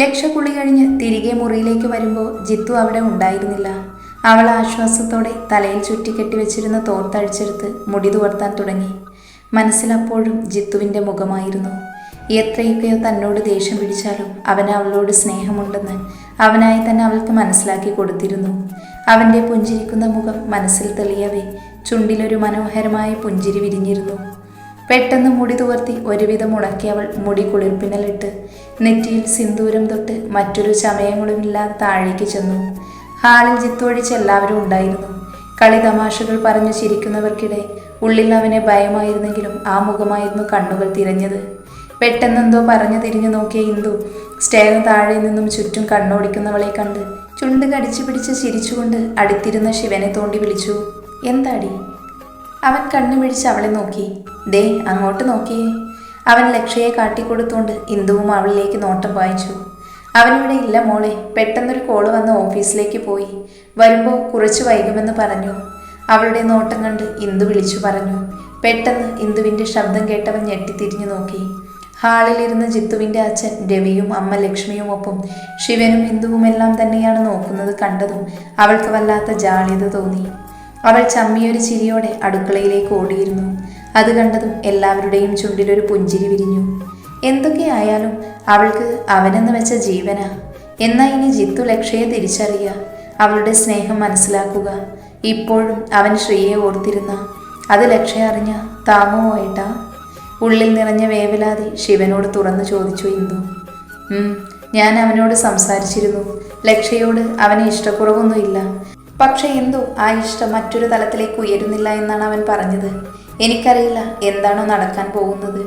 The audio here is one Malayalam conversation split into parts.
ലക്ഷക്കുളി കഴിഞ്ഞ് തിരികെ മുറിയിലേക്ക് വരുമ്പോൾ ജിത്തു അവിടെ ഉണ്ടായിരുന്നില്ല. അവൾ ആശ്വാസത്തോടെ തലയിൽ ചുറ്റിക്കെട്ടി വെച്ചിരുന്ന തോർത്തഴിച്ചെടുത്ത് മുടി തുവർത്താൻ തുടങ്ങി. മനസ്സിലപ്പോഴും ജിത്തുവിന്റെ മുഖമായിരുന്നു. എത്രയൊക്കെയോ തന്നോട് ദേഷ്യം പിടിച്ചാലും അവന് അവളോട് സ്നേഹമുണ്ടെന്ന് അവനായി തന്നെ അവൾക്ക് മനസ്സിലാക്കി കൊടുത്തിരുന്നു. അവന്റെ പുഞ്ചിരിക്കുന്ന മുഖം മനസ്സിൽ തെളിയവേ ചുണ്ടിലൊരു മനോഹരമായ പുഞ്ചിരി വിരിഞ്ഞിരുന്നു. പെട്ടെന്ന് മുടി തുവർത്തി ഒരുവിധം ഉണക്കി അവൾ മുടി കുളിർപ്പിനലിട്ട് നെറ്റിയിൽ സിന്ദൂരം തൊട്ട് മറ്റൊരു ചമയങ്ങളുമില്ലാതെ താഴേക്ക് ചെന്നു. ഹാളിൽ ജിത്തൊഴിച്ച് എല്ലാവരും ഉണ്ടായിരുന്നു. കളി തമാശകൾ പറഞ്ഞു ചിരിക്കുന്നവർക്കിടെ ഉള്ളിൽ അവനെ ഭയമായിരുന്നെങ്കിലും ആ മുഖമായിരുന്നു കണ്ണുകൾ തിരഞ്ഞത്. പെട്ടെന്നെന്തോ പറഞ്ഞു തിരിഞ്ഞു നോക്കിയ ഇന്ദു സ്റ്റേറിന് താഴെ നിന്നും ചുറ്റും കണ്ണോടിക്കുന്നവളെ കണ്ട് ചുണ്ട് കടിച്ചു പിടിച്ച് ചിരിച്ചുകൊണ്ട് അടുത്തിരുന്ന ശിവനെ തോണ്ടി വിളിച്ചു. എന്താടി? അവൻ കണ്ണു പിടിച്ച് അവളെ നോക്കി. ദേ അങ്ങോട്ട് നോക്കിയേ. അവൻ ലക്ഷയെ കാട്ടിക്കൊടുത്തുകൊണ്ട് ഇന്ദുവും അവളിലേക്ക് നോട്ടം വായിച്ചു. അവനിവിടെ ഇല്ല മോളെ. പെട്ടെന്നൊരു കോൾ വന്ന് ഓഫീസിലേക്ക് പോയി. വരുമ്പോൾ കുറച്ച് വൈകുമെന്ന് പറഞ്ഞു. അവളുടെ നോട്ടം കണ്ട് ഇന്ദു വിളിച്ചു പറഞ്ഞു. പെട്ടെന്ന് ഇന്ദുവിന്റെ ശബ്ദം കേട്ടവൻ ഞെട്ടിത്തിരിഞ്ഞു നോക്കി. ഹാളിലിരുന്ന ജിത്തുവിന്റെ അച്ഛൻ രവിയും അമ്മ ലക്ഷ്മിയും ഒപ്പം ശിവനും ഇന്ദുവും എല്ലാം തന്നെയാണ് നോക്കുന്നത് കണ്ടതും അവൾക്ക് വല്ലാത്ത ജാള്യത തോന്നി. അവൾ ചമ്മിയൊരു ചിരിയോടെ അടുക്കളയിലേക്ക് ഓടിയിരുന്നു. അത് കണ്ടതും എല്ലാവരുടെയും ചുണ്ടിലൊരു പുഞ്ചിരി വിരിഞ്ഞു. എന്തൊക്കെയായാലും അവൾക്ക് അവനെന്ന് വെച്ച ജീവനാ. എന്നാ ഇനി ജിത്തു ലക്ഷയെ തിരിച്ചറിയുക അവളുടെ സ്നേഹം മനസ്സിലാക്കുക. ഇപ്പോഴും അവൻ ശ്രീയെ ഓർത്തിരുന്ന. അത് ലക്ഷ്യ അറിഞ്ഞ താങ്ങുമോ ഉള്ളിൽ നിറഞ്ഞ വേവലാതി ശിവനോട് തുറന്നു ചോദിച്ചു ഇന്ദു. ഞാൻ അവനോട് സംസാരിച്ചിരുന്നു. ലക്ഷയോട് അവന് ഇഷ്ടക്കുറവൊന്നുമില്ല. പക്ഷെ എന്തോ? ആ ഇഷ്ടം മറ്റൊരു തലത്തിലേക്ക് ഉയരുന്നില്ല എന്നാണ് അവൻ പറഞ്ഞത്. എനിക്കറിയില്ല എന്താണോ നടക്കാൻ പോകുന്നത്.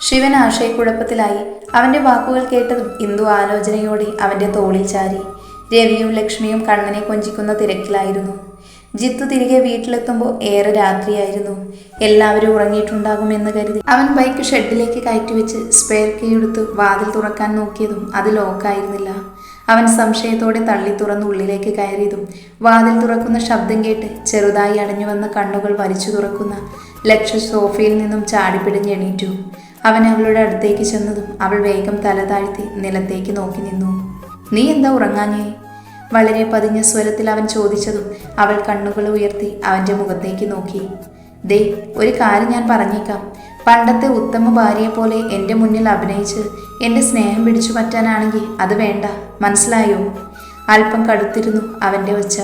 ശിവൻ ആശയക്കുഴപ്പത്തിലായി. അവന്റെ വാക്കുകൾ കേട്ടതും ഇന്ദു ആലോചനയോടെ അവന്റെ തോളിൽ ചാരി. രവിയും ലക്ഷ്മിയും കണ്ണനെ കൊഞ്ചിക്കുന്ന തിരക്കിലായിരുന്നു. ജിത്തു തിരികെ വീട്ടിലെത്തുമ്പോൾ ഏറെ രാത്രിയായിരുന്നു. എല്ലാവരും ഉറങ്ങിയിട്ടുണ്ടാകുമെന്ന് കരുതി. അവൻ ബൈക്ക് ഷെഡിലേക്ക് കയറ്റിവെച്ച് സ്പെയർ കീ എടുത്ത് വാതിൽ തുറക്കാൻ നോക്കിയതും അത് ലോക്കായിരുന്നില്ല. അവൻ സംശയത്തോടെ തള്ളി തുറന്ന് ഉള്ളിലേക്ക് കയറിയതും വാതിൽ തുറക്കുന്ന ശബ്ദം കേട്ട് ചെറുതായി അടഞ്ഞു വന്ന കണ്ണുകൾ വലിച്ചു തുറക്കുന്ന ലക്ഷ സോഫയിൽ നിന്നും ചാടിപ്പിടിഞ്ഞ് എണീറ്റു. അവൻ അവളുടെ അടുത്തേക്ക് ചെന്നതും അവൾ വേഗം തല താഴ്ത്തി നിലത്തേക്ക് നോക്കി നിന്നു. നീ എന്താ ഉറങ്ങാഞ്ഞേ? വളരെ പതിഞ്ഞ സ്വരത്തിൽ അവൻ ചോദിച്ചതും അവൾ കണ്ണുകൾ ഉയർത്തി അവന്റെ മുഖത്തേക്ക് നോക്കി. ദേ ഒരു കാര്യം ഞാൻ പറഞ്ഞേക്കാം. പണ്ടത്തെ ഉത്തമ ഭാര്യയെ പോലെ എന്റെ മുന്നിൽ അഭിനയിച്ച് എന്റെ സ്നേഹം പിടിച്ചു പറ്റാനാണെങ്കിൽ അത് വേണ്ട മനസ്സിലായോ? അല്പം കടുത്തിരുന്നു അവന്റെ ഒച്ച.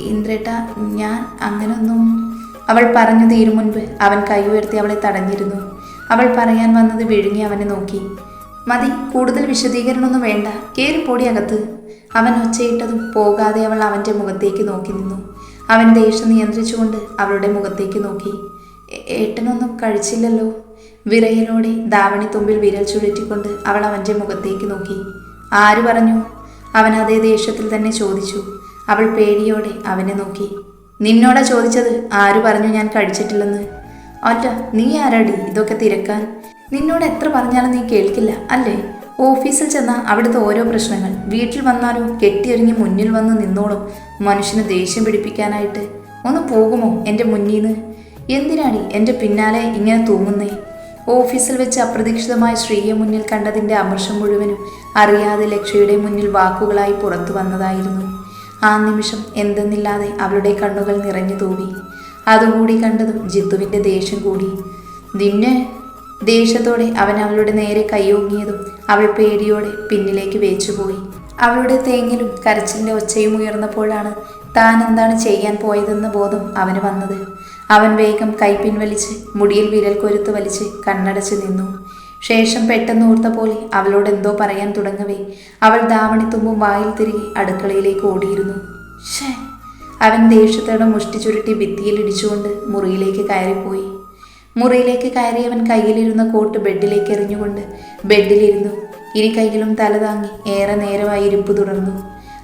ഇന്ദ്രേട്ട ഞാൻ അങ്ങനൊന്നും അവൾ പറഞ്ഞു തീരും മുൻപ് അവൻ കൈ ഉയർത്തി അവളെ തടഞ്ഞിരുന്നു. അവൾ പറയാൻ വന്നത് വിഴുങ്ങി അവനെ നോക്കി. മതി കൂടുതൽ വിശദീകരണമൊന്നും വേണ്ട കേറിപ്പോടി അകത്ത്. അവൻ ഒച്ചയിട്ടതും പോകാതെ അവൾ അവന്റെ മുഖത്തേക്ക് നോക്കി നിന്നു. അവൻ ദേഷ്യം നിയന്ത്രിച്ചുകൊണ്ട് അവളുടെ മുഖത്തേക്ക് നോക്കി. "ഏ- ഏട്ടനൊന്നും കഴിച്ചില്ലല്ലോ. വിറയലോടെ ദാവണി തുമ്പിൽ വിരൽ ചുഴറ്റിക്കൊണ്ട് അവൾ അവന്റെ മുഖത്തേക്ക് നോക്കി. ആര് പറഞ്ഞു? അവൻ അതേ ദേഷ്യത്തിൽ തന്നെ ചോദിച്ചു. അവൾ പേടിയോടെ അവനെ നോക്കി. നിന്നോടാ ചോദിച്ചത് ആര് പറഞ്ഞു ഞാൻ കഴിച്ചിട്ടില്ലെന്ന്? അല്ല നീ ആരാടി ഇതൊക്കെ തിരക്കാൻ? നിന്നോട് എത്ര പറഞ്ഞാലും നീ കേൾക്കില്ല അല്ലേ? ഓഫീസിൽ ചെന്നാൽ അവിടുത്തെ ഓരോ പ്രശ്നങ്ങൾ. വീട്ടിൽ വന്നാലോ കെട്ടിയൊരുങ്ങി മുന്നിൽ വന്ന് നിന്നോളും. മനുഷ്യന് ദേഷ്യം പിടിപ്പിക്കാനായിട്ട്. ഒന്ന് പോകുമോ എന്റെ മുന്നീന്ന്? എന്തിനാടി എന്റെ പിന്നാലെ ഇങ്ങനെ തൂങ്ങുന്നേ? ഓഫീസിൽ വെച്ച് അപ്രതീക്ഷിതമായി ശ്രീയെ മുന്നിൽ കണ്ടതിന്റെ അമർഷം മുഴുവനും അറിയാതെ ലക്ഷ്യയുടെ മുന്നിൽ വാക്കുകളായി പുറത്തു വന്നതായിരുന്നു. ആ നിമിഷം എന്തെന്നില്ലാതെ അവളുടെ കണ്ണുകൾ നിറഞ്ഞു തൂവി. അതുകൂടി കണ്ടതും ജിത്തുവിന്റെ ദേഷ്യം കൂടി. നിന്നെ? ദേഷ്യത്തോടെ അവൻ അവളുടെ നേരെ കൈയോങ്ങിയതും അവൾ പേടിയോടെ പിന്നിലേക്ക് വേച്ചുപോയി അവളുടെ തേങ്ങലും കരച്ചിലിന്റെ ഒച്ചയും ഉയർന്നപ്പോഴാണ് താൻ എന്താണ് ചെയ്യാൻ പോയതെന്ന ബോധം അവന് വന്നത്. അവൻ വേഗം കൈ പിൻവലിച്ച് മുടിയിൽ വിരൽ കൊരുത്ത് വലിച്ച് കണ്ണടച്ച് നിന്നു. ശേഷം പെട്ടെന്ന് ഓർത്ത പോലെ അവളോട് എന്തോ പറയാൻ തുടങ്ങവേ. അവൾ ദാവണിത്തുമ്പും വായിൽ തിരികെ അടുക്കളയിലേക്ക് ഓടിയിരുന്നു. ഷേ അവൻ ദേഷ്യത്തോടെ മുഷ്ടി ചുരുട്ടി ഭിത്തിയിൽ ഇടിച്ചുകൊണ്ട് മുറിയിലേക്ക് കയറിപ്പോയി. മുറിയിലേക്ക് കയറി അവൻ കയ്യിലിരുന്ന കോട്ട് ബെഡിലേക്ക് എറിഞ്ഞുകൊണ്ട് ബെഡിലിരുന്നു. ഇരു കൈകളും തല താങ്ങി ഏറെ നേരമായി ഇരിപ്പ് തുടർന്നു.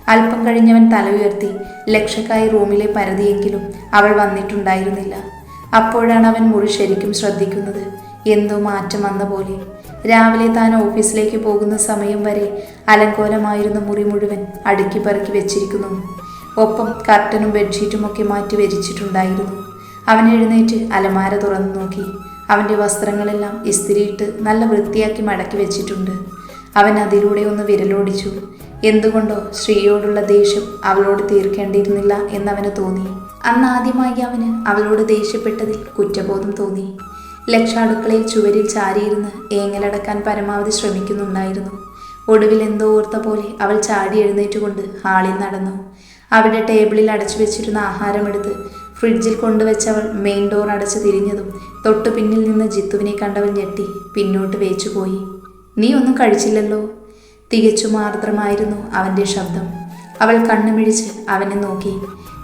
അല്പം കഴിഞ്ഞവൻ തല ഉയർത്തി ലക്ഷക്കായി റൂമിലെ പരതിയെങ്കിലും അവൾ വന്നിട്ടുണ്ടായിരുന്നില്ല. അപ്പോഴാണ് അവൻ മുറി ശരിക്കും ശ്രദ്ധിക്കുന്നത്. എന്തോ മാറ്റം വന്ന പോലെ. രാവിലെ താൻ ഓഫീസിലേക്ക് പോകുന്ന സമയം വരെ അലങ്കോലമായിരുന്ന മുറി മുഴുവൻ അടുക്കി പറക്കി വെച്ചിരിക്കുന്നു. ഒപ്പം കർട്ടനും ബെഡ്ഷീറ്റും ഒക്കെ മാറ്റി വരിച്ചിട്ടുണ്ടായിരുന്നു അവൻ എഴുന്നേറ്റ് അലമാര തുറന്നു നോക്കി. അവന്റെ വസ്ത്രങ്ങളെല്ലാം ഇസ്തിരിയിട്ട് നല്ല വൃത്തിയാക്കി മടക്കി വെച്ചിട്ടുണ്ട്. അവൻ അതിലൂടെ ഒന്ന് വിരലോടിച്ചു. എന്തുകൊണ്ടോ ശ്രീയോടുള്ള ദേഷ്യം അവളോട് തീർക്കേണ്ടിയിരുന്നില്ല എന്നവന് തോന്നി. അന്ന് ആദ്യമായി അവന് അവളോട് ദേഷ്യപ്പെട്ടതിൽ കുറ്റബോധം തോന്നി. ലക്ഷാടുക്കളയിൽ ചുവരിൽ ചാരിയിരുന്ന് ഏങ്ങലടക്കാൻ പരമാവധി ശ്രമിക്കുന്നുണ്ടായിരുന്നു. ഒടുവിൽ എന്തോ ഓർത്ത പോലെ അവൾ ചാടി എഴുന്നേറ്റുകൊണ്ട് ഹാളിൽ നടന്നു. അവിടെ ടേബിളിൽ അടച്ചു വെച്ചിരുന്ന ആഹാരമെടുത്ത് ഫ്രിഡ്ജിൽ കൊണ്ടുവച്ചവൾ മെയിൻ ഡോർ അടച്ച് തിരിഞ്ഞതും തൊട്ടു പിന്നിൽ നിന്ന് ജിത്തുവിനെ കണ്ടവൾ ഞെട്ടി പിന്നോട്ട് വേച്ചുപോയി. നീ ഒന്നും കഴിച്ചില്ലല്ലോ? തികച്ചും ആർദ്രമായിരുന്നു അവന്റെ ശബ്ദം. അവൾ കണ്ണുമിഴിച്ച് അവനെ നോക്കി.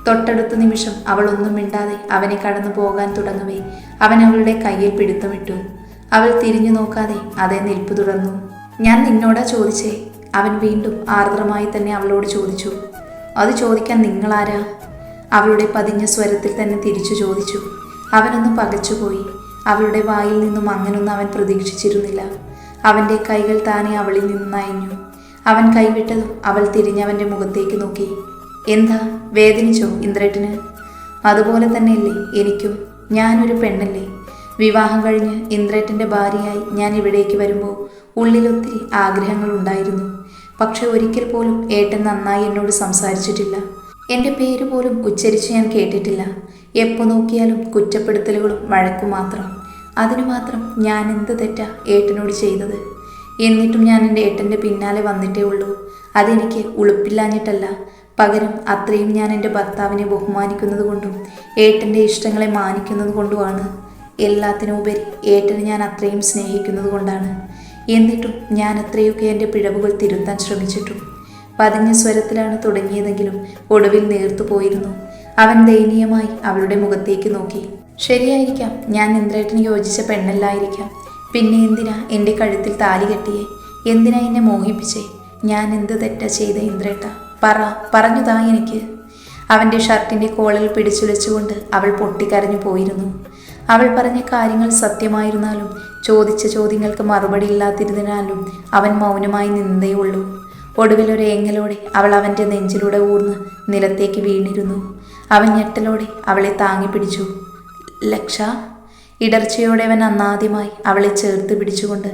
തൊട്ടടുത്ത നിമിഷം അവൾ ഒന്നും മിണ്ടാതെ അവനെ കടന്നു പോകാൻ തുടങ്ങവേ. അവൻ അവളുടെ കയ്യിൽ പിടുത്തമിട്ടു. അവൾ തിരിഞ്ഞു നോക്കാതെ അതേ നിൽപ്പ് തുടർന്നു. ഞാൻ നിന്നോടാ ചോദിച്ചേ? അവൻ വീണ്ടും ആർദ്രമായി തന്നെ അവളോട് ചോദിച്ചു. അത് ചോദിക്കാൻ നിങ്ങളാരാ? അവളുടെ പതിഞ്ഞ സ്വരത്തിൽ തന്നെ തിരിച്ചു ചോദിച്ചു. അവനൊന്ന് പകച്ചുപോയി. അവളുടെ വായിൽ നിന്നും അങ്ങനൊന്നും അവൻ പ്രതീക്ഷിച്ചിരുന്നില്ല. അവന്റെ കൈകൾ താനെ അവളിൽ നിന്ന് നയഞ്ഞു അവൻ കൈവിട്ടതും അവൾ തിരിഞ്ഞവന്റെ മുഖത്തേക്ക് നോക്കി. എന്താ? വേദനിച്ചോ ഇന്ദ്രേട്ടന്? അതുപോലെ തന്നെയല്ലേ എനിക്കും. ഞാനൊരു പെണ്ണല്ലേ. വിവാഹം കഴിഞ്ഞ് ഇന്ദ്രേട്ടന്റെ ഭാര്യയായി ഞാൻ ഇവിടേക്ക് വരുമ്പോൾ ഉള്ളിലൊത്തിരി ആഗ്രഹങ്ങളുണ്ടായിരുന്നു പക്ഷെ ഒരിക്കൽ പോലും ഏട്ടൻ നന്നായി എന്നോട് സംസാരിച്ചിട്ടില്ല. എന്റെ പേര് പോലും ഉച്ചരിച്ച് ഞാൻ കേട്ടിട്ടില്ല. എപ്പോൾ നോക്കിയാലും കുറ്റപ്പെടുത്തലുകളും വഴക്കും മാത്രം. അതിനു മാത്രം ഞാൻ എന്ത് തെറ്റാ ഏട്ടനോട് ചെയ്തത്? എന്നിട്ടും ഞാൻ എന്റെ ഏട്ടന്റെ പിന്നാലെ വന്നിട്ടേ ഉള്ളൂ. അതെനിക്ക് ഉളുപ്പില്ലാഞ്ഞിട്ടല്ല. പകരം അത്രയും ഞാൻ എന്റെ ഭർത്താവിനെ ബഹുമാനിക്കുന്നത് കൊണ്ടും ഏട്ടന്റെ ഇഷ്ടങ്ങളെ മാനിക്കുന്നത് കൊണ്ടുമാണ്. എല്ലാത്തിനുപരി ഏട്ടനെ ഞാൻ അത്രയും സ്നേഹിക്കുന്നത് കൊണ്ടാണ്. എന്നിട്ടും ഞാൻ അത്രയൊക്കെ എന്റെ പിഴവുകൾ തിരുത്താൻ ശ്രമിച്ചിട്ടും പതിഞ്ഞ സ്വരത്തിലാണ് തുടങ്ങിയതെങ്കിലും ഒടുവിൽ നേർത്തു പോയിരുന്നു. അവൻ ദയനീയമായി അവളുടെ മുഖത്തേക്ക് നോക്കി. ശരിയായിരിക്കാം. ഞാൻ ഇന്ദ്രേട്ടന് യോജിച്ച പെണ്ണല്ലായിരിക്കാം. പിന്നെ എന്തിനാ എന്റെ കഴുത്തിൽ താലി കെട്ടിയേ? എന്തിനാ എന്നെ മോഹിപ്പിച്ചേ? ഞാൻ എന്ത് തെറ്റാ ചെയ്ത ഇന്ദ്രേട്ട? പറ പറഞ്ഞുതാ എനിക്ക്. അവന്റെ ഷർട്ടിന്റെ കോളിൽ പിടിച്ചുലച്ചുകൊണ്ട് അവൾ പൊട്ടിക്കരഞ്ഞു പോയിരുന്നു. അവൾ പറഞ്ഞ കാര്യങ്ങൾ സത്യമായിരുന്നാലും ചോദിച്ച ചോദ്യങ്ങൾക്ക് മറുപടി ഇല്ലാതിരുന്നാലും അവൻ മൗനമായി നിന്നതേ ഉള്ളൂ ഒടുവിൽ ഒരു ഏങ്ങലോടെ അവൾ അവന്റെ നെഞ്ചിലൂടെ ഊർന്ന് നിലത്തേക്ക് വീണിരുന്നു. അവൻ ഞെട്ടലോടെ അവളെ താങ്ങി പിടിച്ചു. ലക്ഷ. ഇടർച്ചയോടെ അവൻ അന്നാദ്യമായി അവളെ ചേർത്ത് പിടിച്ചുകൊണ്ട്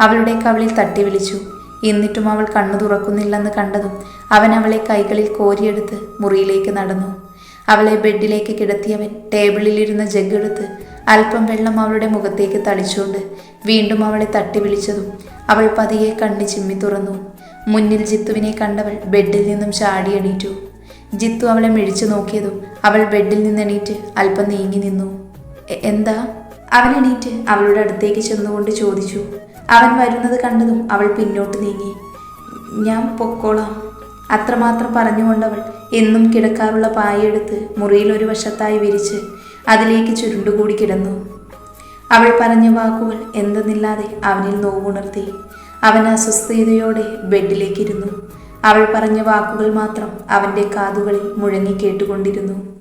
അവളുടെ കവിളിൽ തട്ടി വിളിച്ചു എന്നിട്ടും അവൾ കണ്ണു തുറക്കുന്നില്ലെന്ന് കണ്ടതും അവൻ അവളെ കൈകളിൽ കോരിയെടുത്ത് മുറിയിലേക്ക് നടന്നു. അവളെ ബെഡിലേക്ക് കിടത്തിയവൻ ടേബിളിലിരുന്ന ജഗ്ഗെടുത്ത് അല്പം വെള്ളം അവളുടെ മുഖത്തേക്ക് തളിച്ചുകൊണ്ട് വീണ്ടും അവളെ തട്ടി വിളിച്ചതും അവൾ പതിയെ കണ്ണി ചിമ്മി തുറന്നു. മുന്നിൽ ജിത്തുവിനെ കണ്ടവൾ ബെഡിൽ നിന്നും ചാടിയെണീറ്റു ജിത്തു അവളെ മിഴിച്ചു നോക്കിയതും അവൾ ബെഡിൽ നിന്നെണീറ്റ് അല്പം നീങ്ങി നിന്നു. "എ- എന്താ? അവൻ എണീറ്റ് അവളുടെ അടുത്തേക്ക് ചെന്നുകൊണ്ട് ചോദിച്ചു. അവൻ വരുന്നത് കണ്ടതും അവൾ പിന്നോട്ട് നീങ്ങി. ഞാൻ പൊക്കോളാം. അത്രമാത്രം പറഞ്ഞുകൊണ്ടവൾ എന്നും കിടക്കാറുള്ള പായെടുത്ത് മുറിയിൽ ഒരു വശത്തായി വിരിച്ച് അതിലേക്ക് ചുരുണ്ടുകൂടി കിടന്നു. അവൾ പറഞ്ഞ വാക്കുകൾ എന്തെന്നില്ലാതെ അവനിൽ നോവുണർത്തി. അവൻ അസ്വസ്ഥതയോടെ ബെഡിലേക്കിരുന്നു. അവൾ പറഞ്ഞ വാക്കുകൾ മാത്രം അവന്റെ കാതുകളിൽ മുഴങ്ങി കേട്ടുകൊണ്ടിരുന്നു.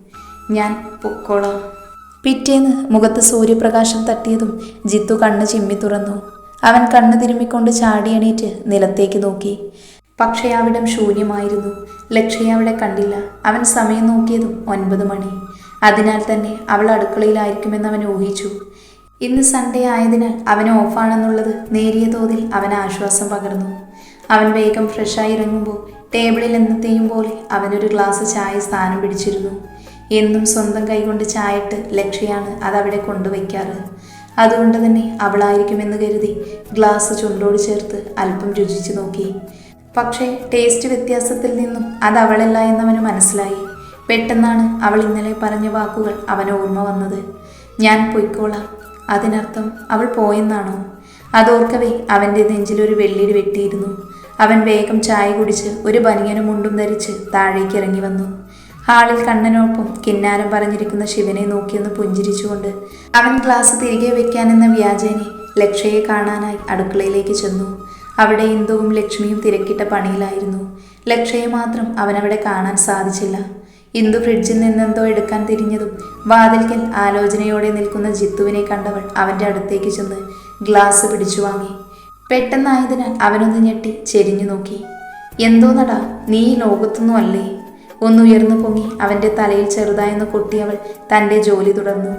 ഞാൻ പൊക്കോളാം. പിറ്റേന്ന് മുഖത്ത് സൂര്യപ്രകാശം തട്ടിയതും ജിത്തു കണ്ണ് ചിമ്മി തുറന്നു. അവൻ കണ്ണ് തിരുമ്മിക്കൊണ്ട് ചാടിയണീറ്റ് നിലത്തേക്ക് നോക്കി. പക്ഷേ അവിടം ശൂന്യമായിരുന്നു. ലക്ഷ്യ അവിടെ കണ്ടില്ല. അവൻ സമയം നോക്കിയതും ഒൻപത് മണി. അതിനാൽ തന്നെ അവൾ അടുക്കളയിലായിരിക്കുമെന്ന് അവൻ ഊഹിച്ചു. ഇന്ന് സൺഡേ ആയതിനാൽ അവൻ ഓഫാണെന്നുള്ളത് നേരിയ തോതിൽ അവൻ ആശ്വാസം പകർന്നു. അവൻ വേഗം ഫ്രഷായി ഇറങ്ങുമ്പോൾ ടേബിളിൽ എന്നത്തെയും പോലെ അവനൊരു ഗ്ലാസ് ചായ സ്ഥാനം പിടിച്ചിരുന്നു. എന്നും സ്വന്തം കൈകൊണ്ട് ചായയിട്ട് ലക്ഷ്യയാണ് അതവിടെ കൊണ്ടുവയ്ക്കാറ്. അതുകൊണ്ട് തന്നെ അവളായിരിക്കുമെന്ന് കരുതി ഗ്ലാസ് ചുണ്ടോട് ചേർത്ത് അല്പം രുചിച്ചു നോക്കി. പക്ഷേ ടേസ്റ്റ് വ്യത്യാസത്തിൽ നിന്നും അത് അവളല്ല എന്നവന് മനസ്സിലായി. പെട്ടെന്നാണ് അവൾ ഇന്നലെ പറഞ്ഞ വാക്കുകൾ അവന് ഓർമ്മ വന്നത്. ഞാൻ പൊയ്ക്കോളാം. അതിനർത്ഥം അവൾ പോയെന്നാണോ? അതോർക്കവേ അവന്റെ നെഞ്ചിലൊരു വെള്ളിയിൽ വെട്ടിയിരുന്നു. അവൻ വേഗം ചായ കുടിച്ച് ഒരു ബനിയനും മുണ്ടും ധരിച്ച് താഴേക്ക് ഇറങ്ങി വന്നു. ഹാളിൽ കണ്ണനൊപ്പം കിന്നാരം പറഞ്ഞിരിക്കുന്ന ശിവനെ നോക്കിയൊന്ന് പുഞ്ചിരിച്ചുകൊണ്ട് അവൻ ഗ്ലാസ് തിരികെ വെക്കാനെന്ന വ്യാജേനെ ലക്ഷയെ കാണാനായി അടുക്കളയിലേക്ക് ചെന്നു. അവിടെ ഇന്ദുവും ലക്ഷ്മിയും തിരക്കിട്ട പണിയിലായിരുന്നു. ലക്ഷയെ മാത്രം അവനവിടെ കാണാൻ സാധിച്ചില്ല. ഇന്ദു ഫ്രിഡ്ജിൽ നിന്നെന്തോ എടുക്കാൻ തിരിഞ്ഞതും വാതിൽക്കൽ ആലോചനയോടെ നിൽക്കുന്ന ജിത്തുവിനെ കണ്ടവൾ അവന്റെ അടുത്തേക്ക് ചെന്ന് ഗ്ലാസ് പിടിച്ചു വാങ്ങി. പെട്ടെന്നായതിനാൽ അവനൊന്ന് ഞെട്ടി ചെരിഞ്ഞു നോക്കി. എന്തോന്നടാ നീ ഈ ലോകത്തൊന്നും അല്ലേ? ഒന്നുയർന്നു പൊങ്ങി അവന്റെ തലയിൽ ചെറുതായെന്ന് കൊട്ടിയവൾ തന്റെ ജോലി തുടർന്നു.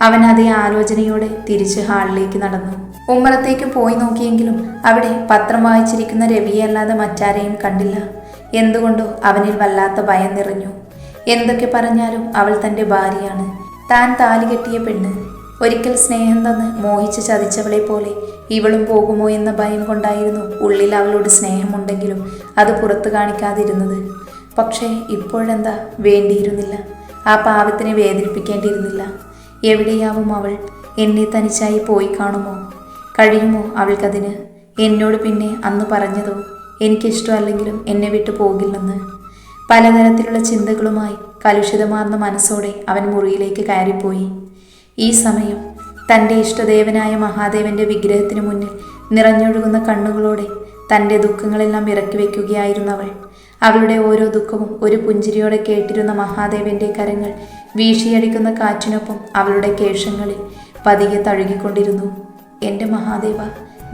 അവൻ അതേ ആലോചനയോടെ തിരിച്ച് ഹാളിലേക്ക് നടന്നു. ഉമ്മറത്തേക്ക് പോയി നോക്കിയെങ്കിലും അവിടെ പത്രം വായിച്ചിരിക്കുന്ന രവിയെ അല്ലാതെ മറ്റാരെയും കണ്ടില്ല. എന്തുകൊണ്ടോ അവനിൽ വല്ലാത്ത ഭയം നിറഞ്ഞു. എന്തൊക്കെ പറഞ്ഞാലും അവൾ തന്റെ ഭാര്യയാണ്. താൻ താലി കെട്ടിയ പെണ്ണ്. ഒരിക്കൽ സ്നേഹം തന്ന് മോഹിച്ച് ചതിച്ചവളെ പോലെ ഇവളും പോകുമോ എന്ന ഭയം കൊണ്ടായിരുന്നു ഉള്ളിൽ അവളോട് സ്നേഹമുണ്ടെങ്കിലും അത് പുറത്തു കാണിക്കാതിരുന്നത്. പക്ഷേ ഇപ്പോഴെന്താ? വേണ്ടിയിരുന്നില്ല. ആ പാവത്തിനെ വേദനിപ്പിക്കേണ്ടിയിരുന്നില്ല. എവിടെയാവും അവൾ? എന്നെ തനിച്ചായി പോയി കാണുമോ? കഴിയുമോ അവൾക്കതിന്? എന്നോട് പിന്നെ അന്ന് പറഞ്ഞതോ? എനിക്കിഷ്ടമല്ലെങ്കിലും എന്നെ വിട്ടു പോകില്ലെന്ന്. പലതരത്തിലുള്ള ചിന്തകളുമായി കലുഷിതമാർന്ന മനസ്സോടെ അവൻ മുറിയിലേക്ക് കയറിപ്പോയി. ഈ സമയം തന്റെ ഇഷ്ടദേവനായ മഹാദേവന്റെ വിഗ്രഹത്തിന് മുന്നിൽ നിറഞ്ഞൊഴുകുന്ന കണ്ണുകളോടെ തന്റെ ദുഃഖങ്ങളെല്ലാം ഇറക്കി വയ്ക്കുകയായിരുന്നവൾ അവളുടെ ഓരോ ദുഃഖവും ഒരു പുഞ്ചിരിയോടെ കേട്ടിരുന്ന മഹാദേവന്റെ കരങ്ങൾ വീശിയടിക്കുന്ന കാറ്റിനൊപ്പം അവളുടെ കേശങ്ങളിൽ പതിയെ തഴുകിക്കൊണ്ടിരുന്നു. എന്റെ മഹാദേവ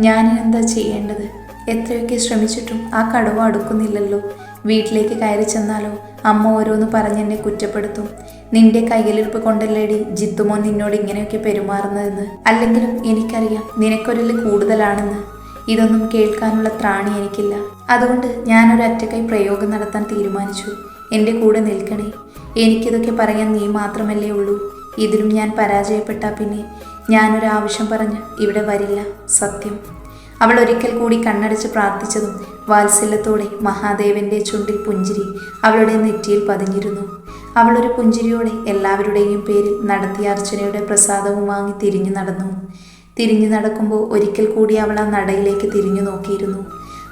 ഞാനിനെന്താ ചെയ്യേണ്ടത്? എത്രയൊക്കെ ശ്രമിച്ചിട്ടും ആ കടവ് അടുക്കുന്നില്ലല്ലോ. വീട്ടിലേക്ക് കയറി ചെന്നാലോ? അമ്മ ഓരോന്ന് പറഞ്ഞെന്നെ കുറ്റപ്പെടുത്തും. നിന്റെ കയ്യിലിരിപ്പ് കൊണ്ടല്ലേടി ജിത്തുമോൻ നിന്നോട് ഇങ്ങനെയൊക്കെ പെരുമാറുന്നതെന്ന്. അല്ലെങ്കിലും എനിക്കറിയാം നിനക്കൊരു കൂടുതലാണെന്ന്. ഇതൊന്നും കേൾക്കാനുള്ള ത്രാണി എനിക്കില്ല. അതുകൊണ്ട് ഞാനൊരു അറ്റക്കൈ പ്രയോഗം നടത്താൻ തീരുമാനിച്ചു. എന്റെ കൂടെ നിൽക്കണേ. എനിക്കിതൊക്കെ പറയാൻ നീ മാത്രമല്ലേ ഉള്ളൂ. ഇതിലും ഞാൻ പരാജയപ്പെട്ടാൽ പിന്നെ ഞാനൊരു ആവശ്യം പറഞ്ഞ് ഇവിടെ വരില്ല. സത്യം. അവൾ ഒരിക്കൽ കൂടി കണ്ണടച്ച് പ്രാർത്ഥിച്ചതും വാത്സല്യത്തോടെ മഹാദേവന്റെ ചുണ്ടിൽ പുഞ്ചിരി അവളുടെ നെറ്റിയിൽ പതിഞ്ഞിരുന്നു. അവളൊരു പുഞ്ചിരിയോടെ എല്ലാവരുടെയും പേരിൽ നടത്തിയ അർച്ചനയുടെ പ്രസാദവും വാങ്ങി തിരിഞ്ഞു നടന്നു. തിരിഞ്ഞു നടക്കുമ്പോൾ ഒരിക്കൽ കൂടി അവൾ ആ നടയിലേക്ക് തിരിഞ്ഞു നോക്കിയിരുന്നു.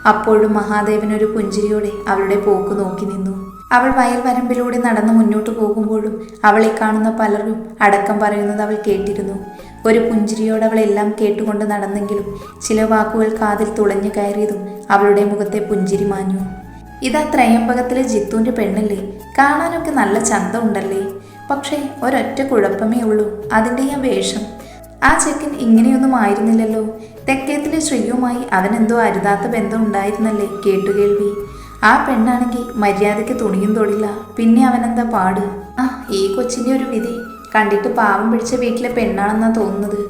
അപ്പോഴും മഹാദേവൻ ഒരു പുഞ്ചിരിയോടെ അവളുടെ പോക്ക് നോക്കി നിന്നു. അവൾ വയൽ വരമ്പിലൂടെ നടന്നു മുന്നോട്ട് പോകുമ്പോഴും അവളെ കാണുന്ന പലരും അടക്കം പറയുന്നത് അവൾ കേട്ടിരുന്നു. ഒരു പുഞ്ചിരിയോടെ അവൾ എല്ലാം കേട്ടുകൊണ്ട് നടന്നെങ്കിലും ചില വാക്കുകൾ കാതിൽ തുളഞ്ഞു കയറിയതും അവളുടെ മുഖത്തെ പുഞ്ചിരി മാഞ്ഞു. ഇതാ ത്രയംബകത്തിലെ ജിത്തുവിന്റെ പെണ്ണല്ലേ? കാണാനൊക്കെ നല്ല ചന്തമുണ്ടല്ലേ? പക്ഷേ ഒരൊറ്റ കുഴപ്പമേ ഉള്ളൂ. അതിന്റെ ആ വേഷം ആ ചെക്കൻ ഇങ്ങനെയൊന്നും ആയിരുന്നില്ലല്ലോ. തെക്കേത്തിലെ ശ്രീയുമായി അവനെന്തോ അരുതാത്ത ബന്ധം ഉണ്ടായിരുന്നല്ലേ കേട്ടുകേൾവി. ആ പെണ്ണാണെങ്കിൽ മര്യാദയ്ക്ക് തുണിയും തൊടില്ല. പിന്നെ അവനെന്താ പാട്? ആ ഈ കൊച്ചിന്റെ ഒരു വിധി. കണ്ടിട്ട് പാവം പിടിച്ച വീട്ടിലെ പെണ്ണാണെന്നാ തോന്നുന്നത്.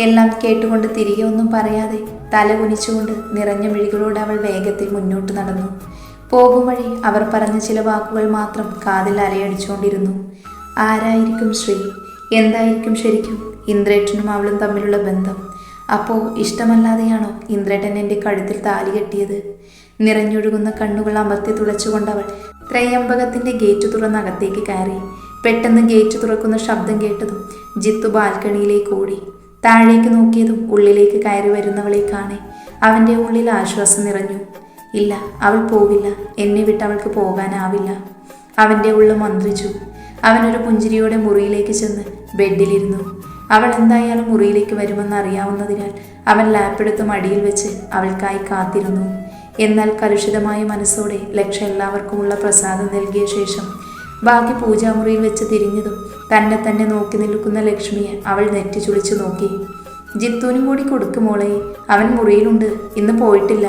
എല്ലാം കേട്ടുകൊണ്ട് തിരികെ ഒന്നും പറയാതെ തല കുനിച്ചുകൊണ്ട് നിറഞ്ഞ മിഴികളോട് അവൾ വേഗത്തിൽ മുന്നോട്ട് നടന്നു. പോകും വഴി അവർ പറഞ്ഞ ചില വാക്കുകൾ മാത്രം കാതിൽ അലയടിച്ചുകൊണ്ടിരുന്നു. ആരായിരിക്കും ശ്രീ? എന്തായിരിക്കും ശരിക്കും? ഇന്ദ്രേട്ടനും അവളും തമ്മിലുള്ള ബന്ധം. അപ്പോൾ ഇഷ്ടമല്ലാതെയാണോ ഇന്ദ്രേട്ടൻ എന്റെ കഴുത്തിൽ താലി കെട്ടിയത്? നിറഞ്ഞൊഴുകുന്ന കണ്ണുകൾ അമർത്തി തുളച്ചുകൊണ്ടവൾ ത്രയമ്പകത്തിന്റെ ഗേറ്റ് തുറന്ന് അകത്തേക്ക് കയറി. പെട്ടെന്ന് ഗേറ്റ് തുറക്കുന്ന ശബ്ദം കേട്ടതും ജിത്തു ബാൽക്കണിയിലേക്ക് ഓടി. താഴേക്ക് നോക്കിയതും ഉള്ളിലേക്ക് കയറി വരുന്നവളെ കാണെ. അവന്റെ ഉള്ളിൽ ആശ്വാസം നിറഞ്ഞു. ഇല്ല അവൾ പോവില്ല. എന്നെ വിട്ട് അവൾക്ക് പോകാനാവില്ല. അവന്റെ ഉള്ളു മന്ത്രിച്ചു അവനൊരു പുഞ്ചിരിയോടെ മുറിയിലേക്ക് ചെന്ന് ബെഡിലിരുന്നു. അവൾ എന്തായാലും മുറിയിലേക്ക് വരുമെന്ന് അറിയാവുന്നതിനാൽ അവൻ ലാപ്പെടുത്ത് മടിയിൽ വെച്ച് അവൾക്കായി കാത്തിരുന്നു. എന്നാൽ കലുഷിതമായ മനസ്സോടെ ലക്ഷ എല്ലാവർക്കുമുള്ള പ്രസാദം നൽകിയ ശേഷം ബാക്കി പൂജാമുറിയിൽ വെച്ച് തിരിഞ്ഞതും തന്നെ തന്നെ നോക്കി നിൽക്കുന്ന ലക്ഷ്മിയെ അവൾ നെറ്റി ചുളിച്ചു നോക്കി. ജിത്തുവിനും കൂടി കൊടുക്കുമോളെ അവൻ മുറിയിലുണ്ട് ഇന്ന് പോയിട്ടില്ല.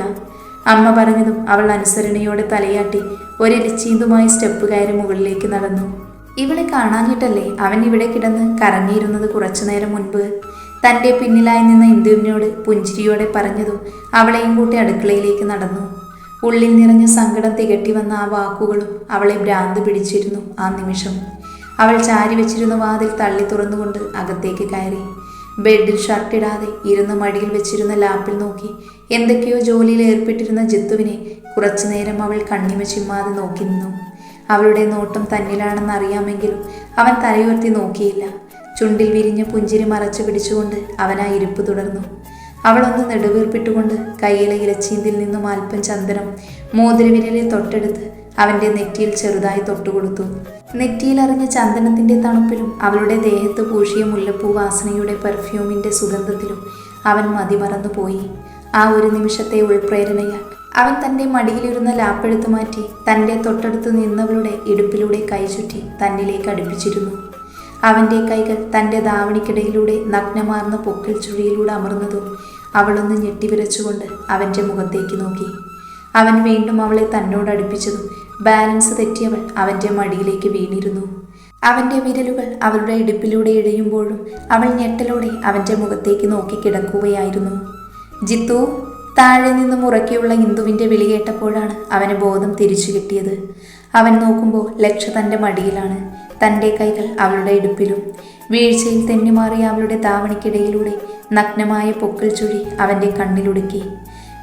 അമ്മ പറഞ്ഞതും അവൾ അനുസരണയോടെ തലയാട്ടി ഒരെലിച്ചീന്തുമായി സ്റ്റെപ്പ് കയറി മുകളിലേക്ക് നടന്നു. ഇവളെ കാണാഞ്ഞിട്ടല്ലേ അവൻ ഇവിടെ കിടന്ന് കരഞ്ഞിരുന്നത് കുറച്ചു നേരം മുൻപ്? തന്റെ പിന്നിലായി നിന്ന ഇന്ദുവിനോട് പുഞ്ചിരിയോടെ പറഞ്ഞതും അവളെയും കൂട്ടി അടുക്കളയിലേക്ക് നടന്നു. ഉള്ളിൽ നിറഞ്ഞ സങ്കടം തികട്ടി വന്ന ആ വാക്കുകളും അവളെ ഭ്രാന്ത് പിടിച്ചിരുന്നു ആ നിമിഷം. അവൾ ചാരി വെച്ചിരുന്ന വാതിൽ തള്ളി തുറന്നുകൊണ്ട് അകത്തേക്ക് കയറി. ബെഡിൽ ഷർട്ടിടാതെ ഇരുന്ന് മടിയിൽ വെച്ചിരുന്ന ലാപ്പിൽ നോക്കി എന്തൊക്കെയോ ജോലിയിൽ ഏർപ്പെട്ടിരുന്ന ജിത്തുവിനെ കുറച്ചുനേരം അവൾ കണ്ണിമ ചിമ്മാതെ നോക്കി നിന്നു. അവളുടെ നോട്ടം തന്നിലാണെന്ന് അറിയാമെങ്കിലും അവൻ തലയുയർത്തി നോക്കിയില്ല. ചുണ്ടിൽ വിരിഞ്ഞ പുഞ്ചിരി മറച്ചു പിടിച്ചുകൊണ്ട് അവൻ ആ ഇരിപ്പ് തുടർന്നു. അവളൊന്ന് നെടുവീർപ്പിട്ടുകൊണ്ട് കയ്യിലെ ഇലച്ചീന്തിൽ നിന്നും അല്പം ചന്ദനം മോതിരവിരലിൽ തൊട്ടെടുത്ത് അവന്റെ നെറ്റിയിൽ ചെറുതായി തൊട്ടുകൊടുത്തു. നെറ്റിയിൽ അറിഞ്ഞ ചന്ദനത്തിന്റെ തണുപ്പിലും അവളുടെ ദേഹത്ത് പൂശിയ മുല്ലപ്പൂ വാസനയുടെ പെർഫ്യൂമിന്റെ സുഗന്ധത്തിലും അവൻ മതിമറന്നു പോയി ആ ഒരു നിമിഷത്തെ ഉൾപ്രേരണയാൽ അവൻ തന്റെ മടിയിലിരുന്ന ലാപ്പെടുത്തു മാറ്റി തന്റെ തൊട്ടടുത്ത് നിന്നവളുടെ ഇടുപ്പിലൂടെ കൈ ചുറ്റി തന്നിലേക്ക് അടുപ്പിച്ചിരുന്നു. അവന്റെ കൈകൾ തന്റെ ദാവണിക്കിടയിലൂടെ നഗ്നമാർന്ന പൊക്കിൽ ചുഴിയിലൂടെ അമർന്നതും അവളൊന്ന് ഞെട്ടിവിരച്ചുകൊണ്ട് അവന്റെ മുഖത്തേക്ക് നോക്കി. അവൻ വീണ്ടും അവളെ തന്നോട് അടുപ്പിച്ചതും ബാലൻസ് തെറ്റിയവൾ അവന്റെ മടിയിലേക്ക് വീണിരുന്നു. അവന്റെ വിരലുകൾ അവളുടെ ഇടുപ്പിലൂടെ ഇഴയുമ്പോഴും അവൾ ഞെട്ടലോടെ അവന്റെ മുഖത്തേക്ക് നോക്കി കിടക്കുകയായിരുന്നു. ജിത്തു താഴെ നിന്ന് മുറക്കിയുള്ള ഇന്ദുവിന്റെ വിളി കേട്ടപ്പോഴാണ് അവന് ബോധം തിരിച്ചു കിട്ടിയത്. അവൻ നോക്കുമ്പോൾ ലക്ഷ തന്റെ മടിയിലാണ്. തന്റെ കൈകൾ അവളുടെ ഇടുപ്പിലും. വീഴ്ചയിൽ തെന്നിമാറിയ അവളുടെ താവണിക്കിടയിലൂടെ നഗ്നമായ പൊക്കൽ ചുഴി അവന്റെ കണ്ണിലുടുക്കി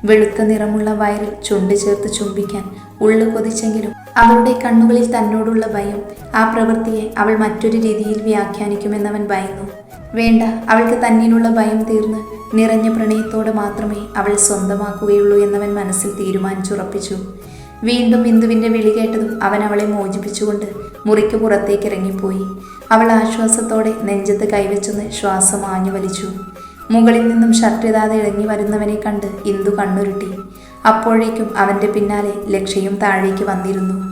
വെളുത്ത നിറമുള്ള വയറിൽ ചുണ്ട് ചേർത്ത് ചുംബിക്കാൻ ഉള്ളു കൊതിച്ചെങ്കിലും അവളുടെ കണ്ണുകളിൽ തന്നോടുള്ള ഭയം ആ പ്രവൃത്തിയെ അവൾ മറ്റൊരു രീതിയിൽ വ്യാഖ്യാനിക്കുമെന്നവൻ ഭയന്നു. വേണ്ട അവൾക്ക് തന്നിലുള്ള ഭയം തീർന്ന് നിറഞ്ഞ പ്രണയത്തോടെ മാത്രമേ അവൾ സ്വന്തമാക്കുകയുള്ളൂ എന്നവൻ മനസ്സിൽ തീരുമാനിച്ചുറപ്പിച്ചു. വീണ്ടും ബിന്ദുവിന്റെ വിളി കേട്ടതും അവൻ അവളെ മോചിപ്പിച്ചുകൊണ്ട് മുറിക്ക് പുറത്തേക്ക് ഇറങ്ങിപ്പോയി. അവൾ ആശ്വാസത്തോടെ നെഞ്ചത്ത് കൈവച്ചൊന്ന് ശ്വാസം ആഞ്ഞു വലിച്ചു. മുകളിൽ നിന്നും ഷർട്ടിടാതെ ഇറങ്ങി വരുന്നവനെ കണ്ട് ഇന്ദു കണ്ണുരുട്ടി. അപ്പോഴേക്കും അവന്റെ പിന്നാലെ ലക്ഷ്യയും താഴേക്ക് വന്നിരുന്നു.